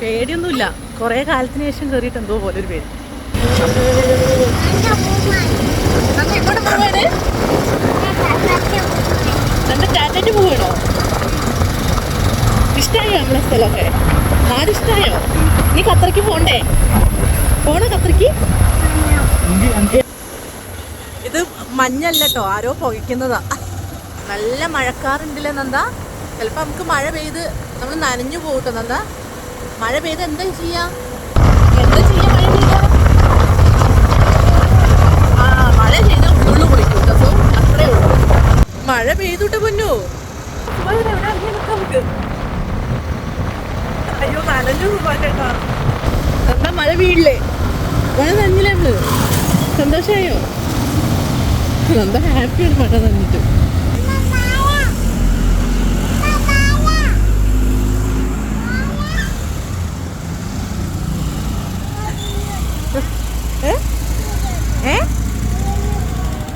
പേടിയൊന്നുമില്ല. കുറേ കാലത്തിന് ശേഷം കയറിയിട്ട് എന്തോ പോലെ ഒരു പേര് ടാറ്റയ്ക്ക് പോവാണോ ഇഷ്ടമായോ നമ്മളെ സ്ഥലമൊക്കെ? നാട് ഇഷ്ടമായോ നീ കത്രയ്ക്ക് പോണ്ടേ? പോണോ കത്രയ്ക്ക് ഇത് മഞ്ഞല്ല കേട്ടോ. ആരോ പുകയ്ക്കുന്നതാ. നല്ല മഴക്കാറുണ്ടല്ലേ നന്ദ? ചിലപ്പോൾ നമുക്ക് മഴ പെയ്ത് നമ്മൾ നനഞ്ഞു പോകട്ടെ. എന്താ? മഴ പെയ്ത് എന്താ ചെയ്യാം? എന്താ ചെയ്യാം മഴ പെയ്ത? ആ മഴ ചെയ്ത ഉള്ളു കുളിക്കും സോ അത്രേ ഉള്ളൂ. മഴ പെയ്തുട്ട് പൊന്നു? അയ്യോ നനഞ്ഞു കേട്ടാ എന്താ മഴ വീഴില്ലേ മഴ നനഞ്ഞില്ലേ സന്തോഷമായോ എന്താ ഹാപ്പിയാണ് മഴ നനഞ്ഞിട്ട് ഏ ഏ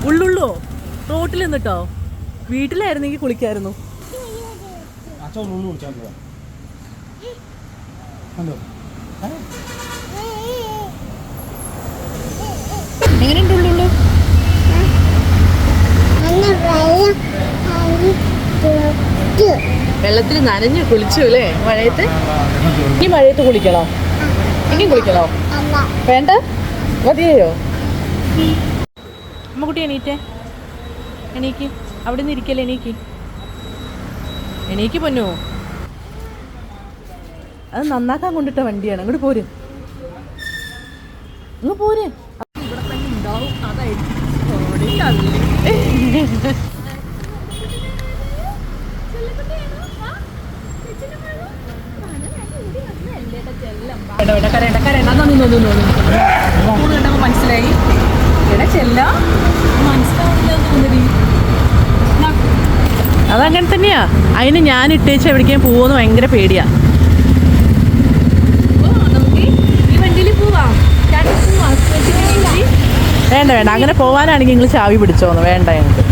ഉള്ളുള്ളോ റോട്ടിൽ കേട്ടോ വീട്ടിലായിരുന്നെങ്കിൽ കുളിക്കായിരുന്നു. ഉള്ളു വെള്ളത്തിൽ നനഞ്ഞു കുളിച്ചു അല്ലേ മഴയത്ത്? ഇനി മഴയത്ത് കുളിക്കണോ? ഇനി കുളിക്കണോ? വേണ്ട? മതിയോ അമ്മക്കുട്ടി എണീറ്റേ? എണീക്ക്. അവിടെ നിന്ന് ഇരിക്കല്ലേ എണീക്ക്? എണീക്ക് പൊന്നു? അത് നന്നാക്കാൻ കൊണ്ടിട്ട വണ്ടിയാണ്. അങ്ങോട്ട് പോര്. അങ്ങ് പോര്. മനസ്സിലായി. തന്നെ ഉണ്ടാവും മനസ്സിലാവില്ല ഓടി തള്ളി. വേണ്ട, വേണ്ട, കരയണ്ട, കരയണ്ട. അതാ നിന്ന്, നിന്ന്, നിന്ന്. സ്കൂൾ കണ്ടപ്പോ മനസ്സിലായി എടാ ചെല്ല മനസ്സിലാവില്ല തോന്നി അതങ്ങനെ തന്നെയാ. അതിന് ഞാൻ ഇട്ടേച്ച് എവിടേക്കും പോകുമെന്ന് ഭയങ്കര പേടിയാ. വേണ്ട വേണ്ട. അങ്ങനെ പോവാനാണെങ്കിൽ നിങ്ങൾ ചാവി പിടിച്ചോന്ന്. വേണ്ട ഞങ്ങൾക്ക്.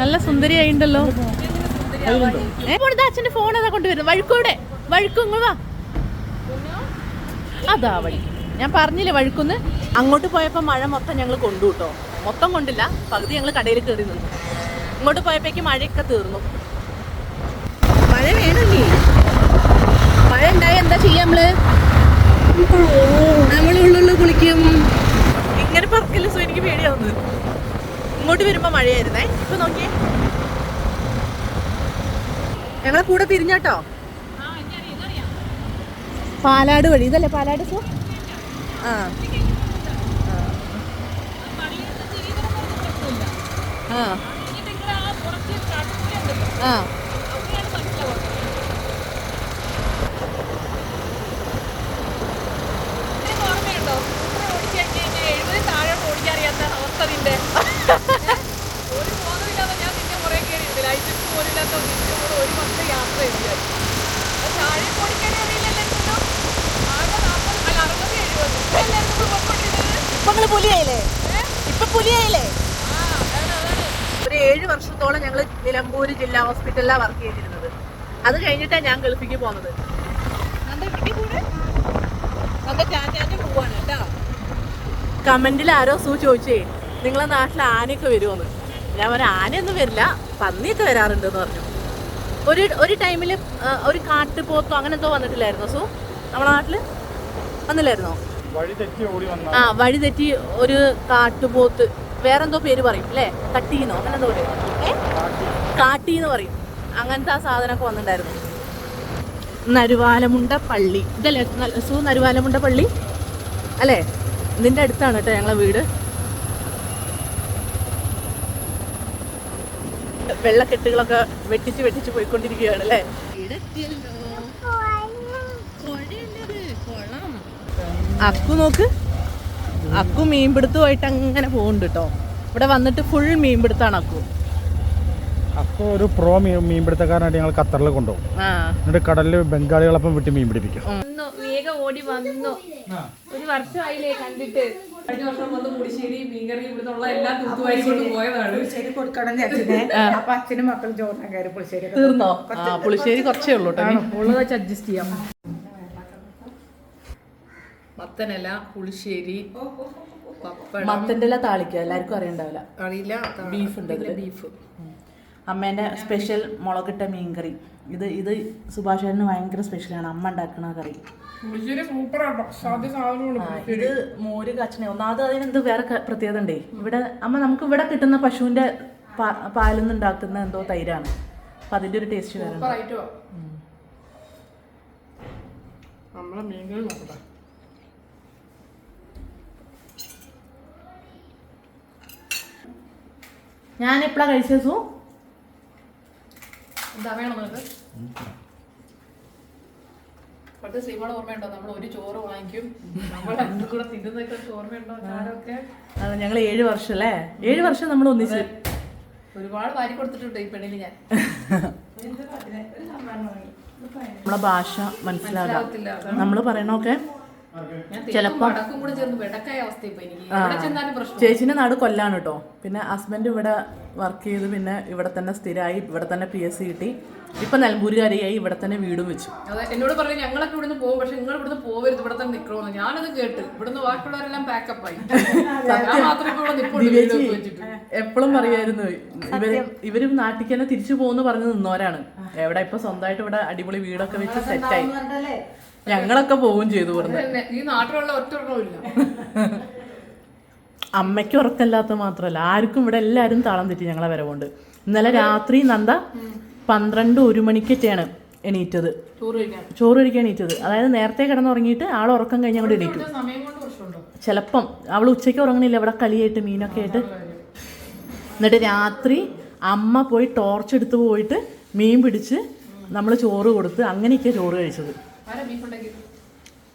നല്ല സുന്ദരിയായിണ്ടല്ലോ. ആയിണ്ടല്ലോ അച്ഛന്റെ ഫോൺ അതാ കൊണ്ടുവരുന്നത് വഴുക്കൂടെ. വഴുക്കും ഇങ്ങ് വാ. അതാ വഴി. ഞാൻ പറഞ്ഞില്ലേ വഴുക്കുന്ന്? അങ്ങോട്ട് പോയപ്പോൾ മഴ മൊത്തം ഞങ്ങൾ കൊണ്ടു കേട്ടോ മൊത്തം കൊണ്ടില്ല. പകുതി ഞങ്ങൾ കടയിൽ കയറി നിന്നു. ഇങ്ങോട്ട് പോയപ്പോഴേക്ക് മഴയൊക്കെ തീർന്നു. മഴ വേണമല്ലേ? മഴ ഉണ്ടായ എന്താ ചെയ്യാ നമ്മൾ? നമ്മൾ കുളിക്കും. ഇങ്ങനെ പറക്കില്ല സോ എനിക്ക് പേടിയാവുന്നത്. ഇങ്ങോട്ട് വരുമ്പോ മഴയായിരുന്നേ. ഇപ്പൊ നോക്കിയേ. ഞങ്ങളെ കൂടെ തിരിഞ്ഞാട്ടോ പാലാട് വഴി. ഇതല്ലേ പാലാട് സോ? ആ. ആ. പുലിയായില്ലേ? ഇപ്പൊ പുലിയായില്ലേ? ഒരു ഏഴ് വർഷത്തോളം ഞങ്ങൾ നിലമ്പൂർ ജില്ലാ ഹോസ്പിറ്റലിലാണ് വർക്ക് ചെയ്തിരുന്നത്. അത് കഴിഞ്ഞിട്ടാണ് ഞാൻ ഗൾഫിക്ക് പോകുന്നത് കമന്റിൽ ആരോ സൂ ചോദിച്ചേ നിങ്ങളെ നാട്ടിൽ ആനയൊക്കെ വരുമെന്ന് ഞാൻ പറഞ്ഞ ആനയൊന്നും വരില്ല പന്നിയൊക്കെ വരാറുണ്ട് എന്ന് പറഞ്ഞു. ഒരു ഒരു ടൈമിൽ ഒരു കാട്ടുപോത്തോ അങ്ങനെ എന്തോ വന്നിട്ടില്ലായിരുന്നോ സൂ? നമ്മളെ നാട്ടിൽ? വന്നില്ലായിരുന്നോ? വഴി ഓടി വന്ന ആ വഴി തെറ്റി ഒരു കാട്ടുപോത്ത് വേറെന്തോ പേര് പറയും അല്ലേ? കട്ടീന്നോ അങ്ങനെ എന്തോ പറയും. കാട്ടി എന്ന് പറയും. അങ്ങനത്തെ ആ സാധനമൊക്കെ വന്നിട്ടുണ്ടായിരുന്നു. നരുവാലമുണ്ട പള്ളി. ഇതല്ലേ? സു നരുവാലമുണ്ട പള്ളി? അല്ലേ? ഇതിന്റെ അടുത്താണ് കേട്ടോ ഞങ്ങളെ വീട്. വെള്ളക്കെട്ടുകളൊക്കെ വെട്ടിച്ച് വെട്ടിച്ച് പോയിക്കൊണ്ടിരിക്കുകയാണ് അല്ലേ? അക്കു നോക്ക്. അക്കു മീൻപിടുത്തമായിട്ട് അങ്ങനെ പോകുന്നുണ്ട് കേട്ടോ ഇവിടെ വന്നിട്ട് ഫുൾ മീൻപിടുത്താണ് അക്കു. അക്കു ഒരു പ്രോ മീൻ മീൻപിടുത്തക്കാരനായിട്ട് ഞങ്ങൾ ഖത്തറിൽ കൊണ്ടുപോകും. ആ. എന്നിട്ട് കടലിൽ ബംഗാളികളൊപ്പം വിട്ട് മീൻ പിടിപ്പിക്കും വന്നു വേഗം ഓടി വന്നു. ഒരു വർഷമായില്ലേ കണ്ടിട്ട്. കഴിഞ്ഞ വർഷം വന്ന് പുളിശ്ശേരി മീൻകറി ഇവിടുന്നുള്ള എല്ലാം തൂത്തുവാരി കൊണ്ട് പോയതാണ്. പുളിശ്ശേരി കൊടുക്കണം എന്ന് അച്ഛനെ അപ്പൊ അച്ഛനും മക്കളും ചോറിനാൻ കയറി പുളിശ്ശേരി തീർന്നോ? പുളിശ്ശേരി കുറച്ചേ ഉള്ളൂ കേട്ടോ അഡ്ജസ്റ്റ് ചെയ്യാം. മത്തനല പുളിശ്ശേരി പപ്പടം. മത്തന്റെ ഇല താളിക്കുക. എല്ലാവർക്കും അറിയണ്ടാവില്ല. അറിയില്ല. ബീഫ് ഉണ്ട് പിന്നെ. ബീഫ്. അമ്മേന്റെ സ്പെഷ്യൽ മുളകിട്ട മീൻകറി. ഇത് ഇത് സുഭാഷേട്ടന് ഭയങ്കര സ്പെഷ്യലാണ്. അമ്മ ഉണ്ടാക്കുന്ന കറി. പുളിശ്ശേരി സൂപ്പറാട്ടോ സാധ്യ സാധനമാണ് ആ, ഇത് മോര് കാച്ചണ ഒന്നാമത് അതിനെന്ത് വേറെ ക- പ്രത്യേകത ഉണ്ടേ? ഇവിടെ അമ്മ നമുക്ക് ഇവിടെ കിട്ടുന്ന പശുവിന്റെ പാ- പാലിൽ നിന്ന് ഉണ്ടാക്കുന്ന എന്തോ തൈരാണ്. അപ്പൊ അതിന്റെ ഒരു ടേസ്റ്റ് വേറെ സൂപ്പർ നമ്മളെ മീൻകറി നോക്കട്ടെ. ഞാൻ എപ്പോഴാ കഴിച്ചത് സു? എന്താ വേണം നിനക്ക്? പണ്ട് ശ്രീമോളെ ഓർമ്മയുണ്ടോ? നമ്മൾ ഒരു ചോറ് വാങ്ങിക്കും. നമ്മൾ രണ്ടും കൂടെ തിന്നുന്നൊക്കെ ഓർമ്മയുണ്ടോ? ഞാനൊക്കെ അത് ഞങ്ങൾ ഏഴ് വർഷം അല്ലേ ഏഴ് വർഷം നമ്മൾ ഒന്നിച്ച്. ഒരുപാട് വാരി കൊടുത്തിട്ടുണ്ട് ഈ പെണ്ണിന് ഞാൻ. നമ്മളെ ഭാഷ മനസ്സിലാകാം. നമ്മൾ നമ്മൾ പറയണൊക്കെ ചിലപ്പം- ചേച്ചിന്റെ നാട് കൊല്ലാണ് കേട്ടോ. പിന്നെ ഹസ്ബൻഡ് ഇവിടെ വർക്ക് ചെയ്ത് പിന്നെ ഇവിടെ തന്നെ സ്ഥിരമായി ഇവിടെ തന്നെ പി എസ് സി കിട്ടി. ഇപ്പൊ നിലമ്പൂരുകാരിയായി ഇവിടെ തന്നെ വീടും വെച്ചു. എന്നോട് പറഞ്ഞു ഞങ്ങളൊക്കെ ഇവിടുന്ന് പോകും പക്ഷെ നിങ്ങൾ ഇവിടുന്ന് പോവരുത് ഇവിടെ തന്നെ നിക്കണോന്ന്. ഞാനത് കേട്ട് ഇവിടുന്ന് ബാക്കിയുള്ളവരെല്ലാം പാക്കപ്പ് ആയി. ഞാൻ മാത്രം ഇപ്പൊ ഇവിടെ വെച്ചിട്ട്. എപ്പോഴും പറയായിരുന്നു ഇവർ ഇവർ നാട്ടിൽ തന്നെ തിരിച്ചു പോകുന്നു പറഞ്ഞ് നിന്നവരാണ്. എവിടെ ഇപ്പൊ സ്വന്തമായിട്ട് ഇവിടെ അടിപൊളി വീടൊക്കെ വെച്ച് സെറ്റായി ഞങ്ങളൊക്കെ പോവുകയും ചെയ്തു പറഞ്ഞു. ഈ നാട്ടിലുള്ള ഒറ്റ ഇല്ല അമ്മയ്ക്ക് ഉറക്കമില്ലാത്ത മാത്രമല്ല ആർക്കും ഇവിടെ എല്ലാവരും താളം തെറ്റി ഞങ്ങളെ വരവുണ്ട് ഇന്നലെ രാത്രി നന്ദ പന്ത്രണ്ട് ഒരു മണിക്കൊക്കെയാണ് എണീറ്റത്. ചോറ് കഴിക്കാൻ. എണീറ്റത്. അതായത് നേരത്തെ കിടന്നുറങ്ങിയിട്ട് ആൾ ഉറക്കം കഴിഞ്ഞ് അങ്ങോട്ട് എണീറ്റു. ചിലപ്പം അവൾ ഉച്ചയ്ക്ക് ഉറങ്ങണില്ല ഇവിടെ കളിയായിട്ട് മീനൊക്കെ ആയിട്ട്. എന്നിട്ട് രാത്രി അമ്മ പോയി ടോർച്ച് എടുത്ത് പോയിട്ട് മീൻ പിടിച്ച് നമ്മൾ ചോറ് കൊടുത്ത് അങ്ങനെയൊക്കെയാണ് ചോറ് കഴിച്ചത്.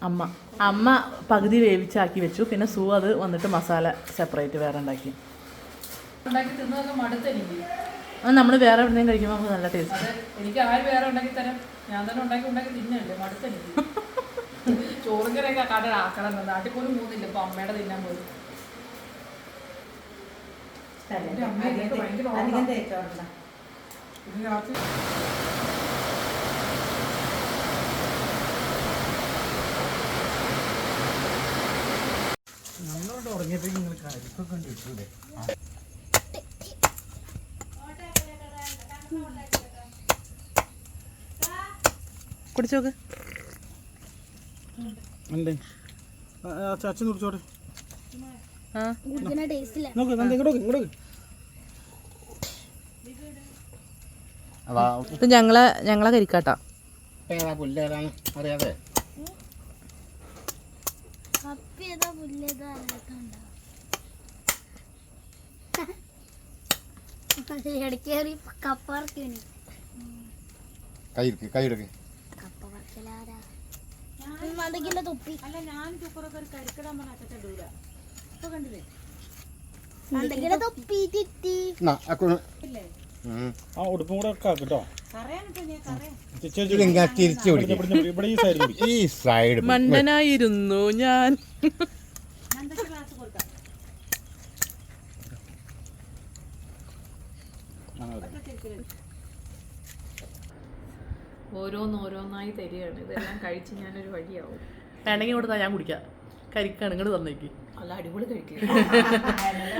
അമ്മ. അമ്മ പകുതി വേവിച്ചാക്കി വെച്ചു. പിന്നെ സൂ അത് വന്നിട്ട് മസാല സെപ്പറേറ്റ് വേറെ ഉണ്ടാക്കി. നമ്മൾ വേറെ എവിടെയും കഴിക്കുമ്പോൾ നമുക്ക് നല്ല ടേസ്റ്റ് എനിക്ക് ആര് വേറെ ഉണ്ടാക്കി തരാം? ഞാൻ തന്നെ ഉണ്ടാക്കി ഉണ്ടാക്കി തിന്നല്ലേ? മടുത്ത് എനിക്ക്. ചോറും കറിയൊക്കെ കട ആക്കണം നാട്ടിൽ പോലും പോകുന്നില്ല. ഇപ്പൊ അമ്മയുടെ തിന്നാൻ ഇതൊക്കെ ഭയങ്കര ഞങ്ങളോട് ഉറങ്ങിയപ്പോഴേക്കും നിങ്ങൾ കരിക്കൊക്കെ കിട്ടൂലേ കുടിച്ചോക്ക് ഉണ്ട്. അച്ഛൻ കുടിച്ചോട്ടെ. നോക്ക് നന്ദി ഇങ്ങോട്ട് ഇങ്ങോട്ട് ഇത് ഞങ്ങളെ ഞങ്ങളെ കരിക്കാട്ടാ. ഏതാ പുല്ലേതാണ് അറിയാതെ? പുല്ലേതാ അക്കു- ഉം. ആ ഉടുപ്പും കൂടെ ഒക്കെ ആക്കിട്ടോ ഇതിങ്ങനെ തിരിച്ചു പിടിക്കും? ഇവിടെ ഈ സൈഡ് മണ്ടനായിരുന്നു ഞാൻ. ഓരോന്നോരോന്നായി തരികയാണ്. ഇതെല്ലാം കഴിച്ച് ഞാനൊരു വഴിയാവും. വേണമെങ്കിൽ കൊടുത്താൽ ഞാൻ കുടിക്കാം. കരിക്കാണ് ഇങ്ങോട്ട് തന്നേക്ക്. അല്ല അടിപൊളി കഴിക്കുക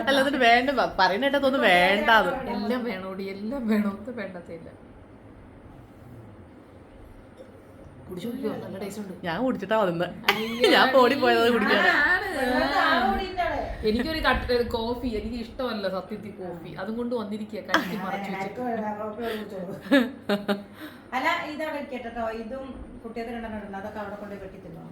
അല്ല എന്നിട്ട് വേണ്ട. പറയുന്നേട്ടാ തോന്നുന്നു വേണ്ട എല്ലാം വേണോടി എല്ലാം വേണോ. വേണ്ടത്തില്ല ഞാൻ കുടിച്ചിട്ടാ വന്നത്. ഞാൻ പോടി പോയത് കുടിക്കാണ് എനിക്കൊരു കട്ട് കോഫി എനിക്ക് ഇഷ്ടമല്ല സത്യത്തിൽ കോഫി. അതും കൊണ്ട് വന്നിരിക്കുക കടിച്ച് മറച്ചു വെച്ചിട്ട്. അല്ല ഇതവിടെ കേട്ടോ ഇതും കുട്ടിയൊക്കെ രണ്ടെണ്ണം അതൊക്കെ അവിടെ കൊണ്ട് വെട്ടി തിന്നോ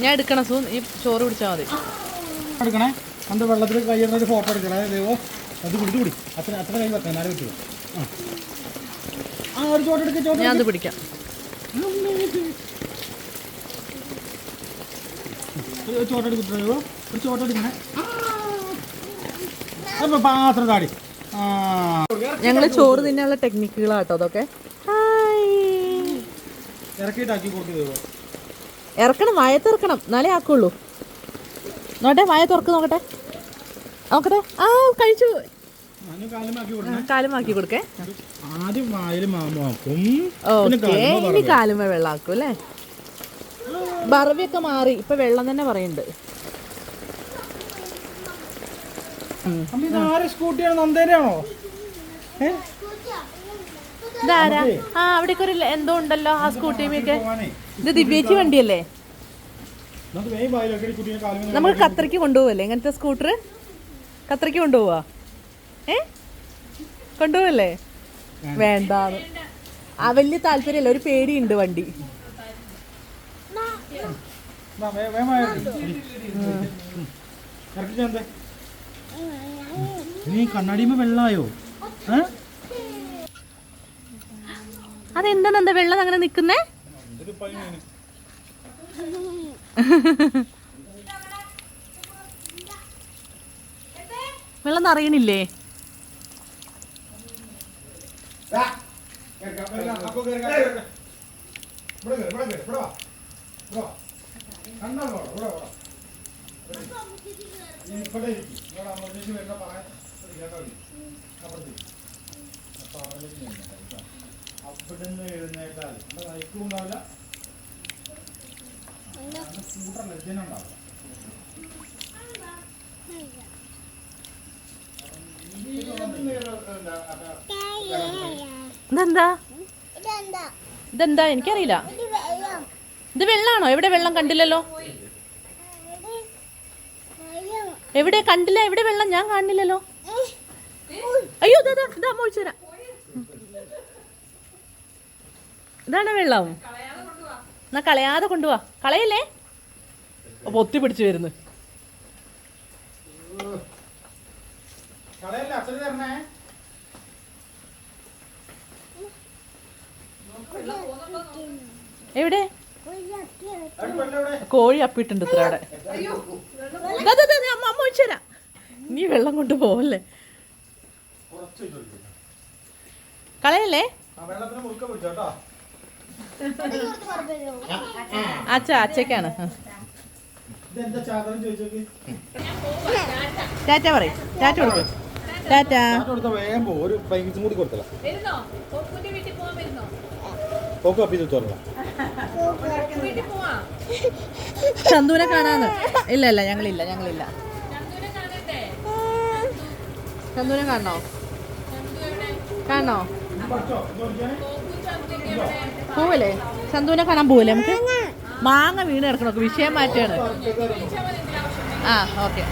ഞാൻ എടുക്കണ സൂ ഈ ചോറ് പിടിച്ചാൽ മതി. എടുക്കണേ? അത് വെള്ളത്തിൽ കയ്യിരുന്ന ഒരു ഫോട്ടോ എടുക്കണേ? ദൈവോ അത് കുടിച്ചു കുടി. അത്ര അത്ര കൈ വെക്കാൻ ആരെ പറ്റുമോ ആ. ആ ഒരു ചോട്ടെടുക്കാം ചോട്ട് ഞാൻ അത് പിടിക്കാം. ഒരു ചോട്ട് എടുക്കട്ടോ ദൈവോ ഒരു ചോട്ട് എടുക്കണേ അപ്പൊ പാത്രം താടി ഞങ്ങൾ ചോറ് തിന്നാനുള്ള ടെക്നിക്കുകളാട്ടോ അതൊക്കെ. ഇറക്കണം വായ തുറക്കണം. എന്നാലേ ആക്കുള്ളൂ. നോട്ടെ വായ തുറക്ക് നോക്കട്ടെ. നോക്കട്ടെ. ആ കഴിച്ചു. കാലമാക്കി കൊടുക്കേ. ആദ്യം ഓക്കെ ഇനി കാലുമ വെള്ളാക്കും അല്ലേ? ബറവിയൊക്കെ മാറി ഇപ്പൊ വെള്ളം തന്നെ പറയുന്നുണ്ട്. ഇതാരാ? ആ അവിടേക്ക് ഒരു എന്തോ ഉണ്ടല്ലോ ആ സ്കൂട്ടിയൊക്കെ ഇത് ദിവ്യേച്ചി വണ്ടിയല്ലേ? നമ്മൾ നമുക്ക് ഖത്തറിക്ക് കൊണ്ടുപോവല്ലേ? ഇങ്ങനത്തെ സ്കൂട്ടർ ഖത്തറിക്ക് കൊണ്ടുപോവാ? ഏ? കൊണ്ടുപോവല്ലേ? വേണ്ട ആ വലിയ താല്പര്യമല്ല ഒരു പേടിയുണ്ട് വണ്ടി. നീ വെള്ളായോ? വെള്ളം അങ്ങനെ നിക്കുന്നേ? വെള്ളം നിറയണില്ലേ അവിടുന്ന് എഴുന്നേറ്റാൽ നമ്മുടെ നയിക്കും ഉണ്ടാവില്ല. സ്കൂട്ടർ ലജ്ജനുണ്ടാവില്ല ഇതെന്താ? എനിക്കറിയില്ല. ഇത് വെള്ളാണോ? എവിടെ വെള്ളം കണ്ടില്ലല്ലോ? എവിടെ കണ്ടില്ല? എവിടെ വെള്ളം? ഞാൻ കാണില്ലല്ലോ. അയ്യോ ഇതാ ഇതാ, അമ്മ ഒഴിച്ചു തരാം. ഇതാണ് വെള്ളം. എന്നാ കളയാതെ കൊണ്ടുപോവാ കളയല്ലേ? അപ്പൊ ഒത്തി പിടിച്ചു വരുന്നു. എവിടെ? കോഴി അപ്പിട്ടുണ്ട് ഇത്ര അവിടെ. അമ്മ അമ്മ നീ വെള്ളം കൊണ്ട് പോവല്ലേ. കളയല്ലേ? ആ വെള്ളത്തിന് മുറുക്ക പിടിച്ചോ കേട്ടോ. അച്ഛ അച്ഛക്കാണ് ടാറ്റ പറയും. ടാറ്റ കൊടുക്കും. ടാറ്റ. പോക്ക് അപ്പി ചന്തുവിനെ കാണാന്ന്. ഇല്ല ഇല്ല ഞങ്ങളില്ല ഞങ്ങളില്ല. ചന്ദൂനെ കാണണോ? കാണണോ? പോവല്ലേ? ചന്ദൂനെ കാണാൻ പോവല്ലേ നമുക്ക്? മാങ്ങ വീണ് കിടക്കണോ? വിഷയം മാറ്റാണ്. ആ ഓക്കെ.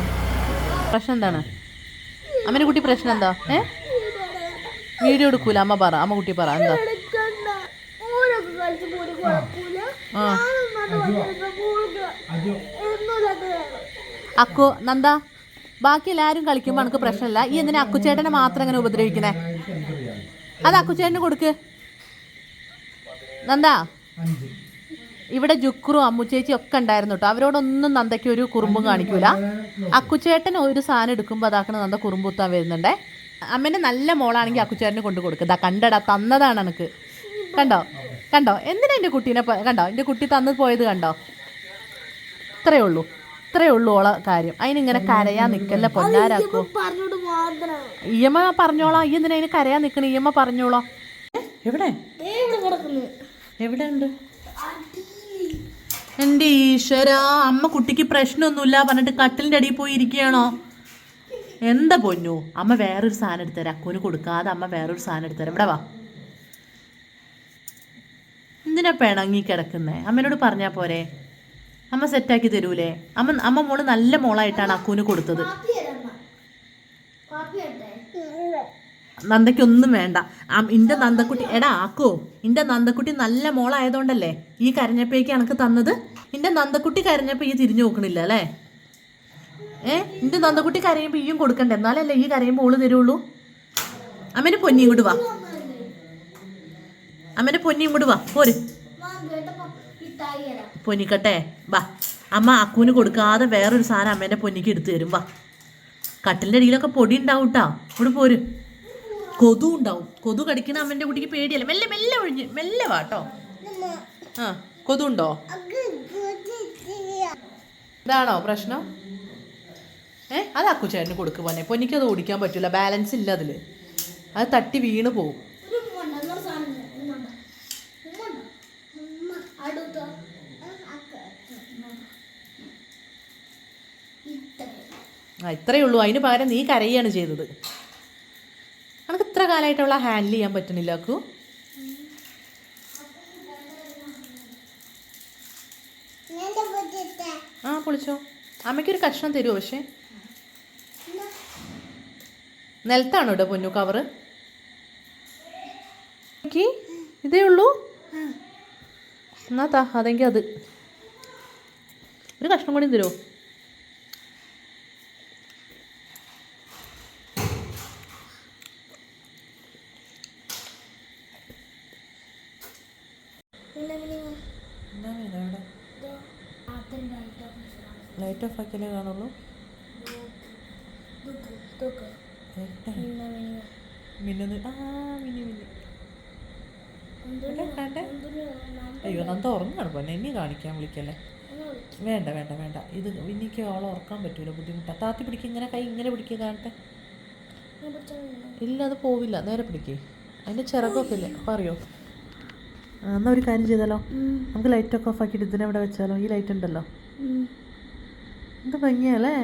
പ്രശ്നം എന്താണ്? അമ്മനെ കുട്ടി പ്രശ്നം എന്താ? ഏ? വീഡിയോ എടുക്കൂല. അമ്മ പറ. അമ്മ കുട്ടി പറ. എന്താ എടുക്കണ്ട ഓരൊക്കെ കളിച്ച് പോലും കുഴപ്പമില്ല ആ അയ്യോ എന്നൊക്കെ അക്കു നന്ദ. ബാക്കി എല്ലാവരും കളിക്കുമ്പോൾ നമുക്ക് പ്രശ്നമില്ല. ഈ എന്തിനാ അക്കുച്ചേട്ടനെ മാത്രം അങ്ങനെ ഉപദ്രവിക്കണേ അത് അക്കുച്ചേട്ടന് കൊടുക്ക്. നന്ദ. ഇവിടെ ജുക്രും അമ്മുച്ചേച്ചി ഒക്കെ ഉണ്ടായിരുന്നു കേട്ടോ അവരോടൊന്നും നന്ദയ്ക്ക് ഒരു കുറുമ്പും കാണിക്കൂല. അക്കുച്ചേട്ടൻ ഒരു സാധനം എടുക്കുമ്പോൾ അതാക്കണ നന്ദ കുറുമ്പുത്താൻ വരുന്നുണ്ടേ. അമ്മേന്റെ നല്ല മോളാണെങ്കിൽ അക്കുച്ചേട്ടന് കൊണ്ടു കൊടുക്കുക കണ്ടടാ തന്നതാണ് എനിക്ക് കണ്ടോ? കണ്ടോ? എന്തിനാ എന്റെ കുട്ടീനെ കണ്ടോ? എന്റെ കുട്ടി തന്നു പോയത് കണ്ടോ? ഇത്രയേ ഉള്ളൂ. ഇത്രയേ ഉള്ളൂ ഓളെ കാര്യം. അതിനിങ്ങനെ കരയാ നിൽക്കല്ല പൊന്നാരാക്കോ? ഇയമ്മ പറഞ്ഞോളാം. ഈ എന്തിനാ അതിന് കരയാ നിൽക്കണ ഇയമ്മ പറഞ്ഞോളാം. എവിടെ? ഇവിടെ കിടക്കുന്നു. എവിടെ ഉണ്ട് എന്റെ ഈശ്വര? അമ്മ കുട്ടിക്ക് പ്രശ്നമൊന്നുമില്ല പറഞ്ഞിട്ട് കട്ടിലിന്റെ അടിയിൽ പോയി ഇരിക്കുകയാണോ? എന്താ പൊന്നു? അമ്മ വേറൊരു സാധനം എടുത്തരാം അക്കുവിന് കൊടുക്കാതെ അമ്മ വേറൊരു സാധനം എടുത്തരാം ഇവിടെ വാ. എന്തിനാ പിണങ്ങി കിടക്കുന്നേ? അമ്മേനോട് പറഞ്ഞാ പോരെ. അമ്മ സെറ്റാക്കി തരൂലേ? അമ്മ അമ്മ മോൾ നല്ല മോളായിട്ടാണ് അക്കുവിന് കൊടുത്തത്. നന്ദക്കൊന്നും വേണ്ട. ഇന്റെ നന്ദക്കുട്ടി എടാ ആക്കോ ഇന്റെ നന്ദക്കുട്ടി നല്ല മോളായതുകൊണ്ടല്ലേ ഈ കരഞ്ഞപ്പേക്ക് എനക്ക് തന്നത്? ഇന്റെ നന്ദക്കുട്ടി കരഞ്ഞപ്പോ ഈ തിരിഞ്ഞു നോക്കണില്ല അല്ലേ? ഏ ഇന്റെ നന്ദക്കുട്ടി കരയുമ്പോ ഈയും കൊടുക്കണ്ടേ? എന്നാലല്ലേ ഈ കരയുമ്പോൾ ഓൾ തരുള്ളൂ. അമ്മേനെ പൊന്നിയും വാ. അമ്മേനെ പൊന്നി ഇങ്ങോട്ട് വാ പോര്. പൊന്നിക്കട്ടെ വാ. അമ്മ അക്കൂന് കൊടുക്കാതെ വേറൊരു സാധനം അമ്മേന്റെ പൊന്നിക്ക് എടുത്തു തരും വാ. കട്ടിലിന്റെ അടിയിലൊക്കെ പൊടി ഉണ്ടാവും കേട്ടോ ഇവിടെ പോര്. കൊതു ഉണ്ടാവും. കൊതു കടിക്കുന്ന അമ്മേന്റെ കുട്ടിക്ക് പേടിയല്ല? മെല്ലെ മെല്ലെ ഒഴിഞ്ഞ് മെല്ലെ വാട്ടോ ആ കൊതുണ്ടോ ഇതാണോ പ്രശ്നം? ഏ അത് അക്കുച്ചേട്ടന് കൊടുക്കുവാനെ പൊന്നിക്ക് പൊന്നിക്കത് ഓടിക്കാൻ പറ്റില്ല ബാലൻസ് ഇല്ല അതിൽ. അത് തട്ടി വീണ് പോവും. ഇത്രയേ ഉള്ളൂ. അതിന് പകരം നീ കരയാണ് ചെയ്തത്. നമുക്ക് ഇത്ര കാലമായിട്ടുള്ള ഹാൻഡിൽ ചെയ്യാൻ പറ്റുന്നില്ല അക്കു. ആ പൊളിച്ചോ. അമ്മയ്ക്കൊരു കഷ്ണം തരുമോ പക്ഷേ? നിലത്താണോ ഇവിടെ പൊന്നു കവറ് ഇതേ ഉള്ളൂ? എന്നാ താ അതെങ്കിൽ അത്. ഒരു കഷ്ണം കൂടി തരുമോ എന്നാ വേണം ഇവിടെ ആക്കിയാലേ കാണുള്ളൂ മിന്നുന്ന്. ആ മിന്നി മിന്നി. കണ്ടേ അയ്യോ നന്ദ ഉറങ്ങാണ് പോലെ എന്നെ കാണിക്കാൻ വിളിക്കല്ലേ? വേണ്ട വേണ്ട വേണ്ട. ഇത് ഇനിക്ക് അവളെ ഉറക്കാൻ പറ്റൂല ബുദ്ധിമുട്ടാ. താത്തി പിടിക്കുക ഇങ്ങനെ കൈ ഇങ്ങനെ പിടിക്കുക കാണട്ടെ. ഇല്ല അത് പോവില്ല. നേരെ പിടിക്കേ. അതിന്റെ ചിറകൊക്കെ ഇല്ലേ? പറയോ? എന്നാ ഒരു കാര്യം ചെയ്താലോ? നമുക്ക് ലൈറ്റൊക്കെ ഓഫ് ആക്കിയിട്ട് ഇതിനെ ഇവിടെ വെച്ചാലോ? ഈ ലൈറ്റ് ഉണ്ടല്ലോ? എന്ത് ഭംഗിയല്ലേ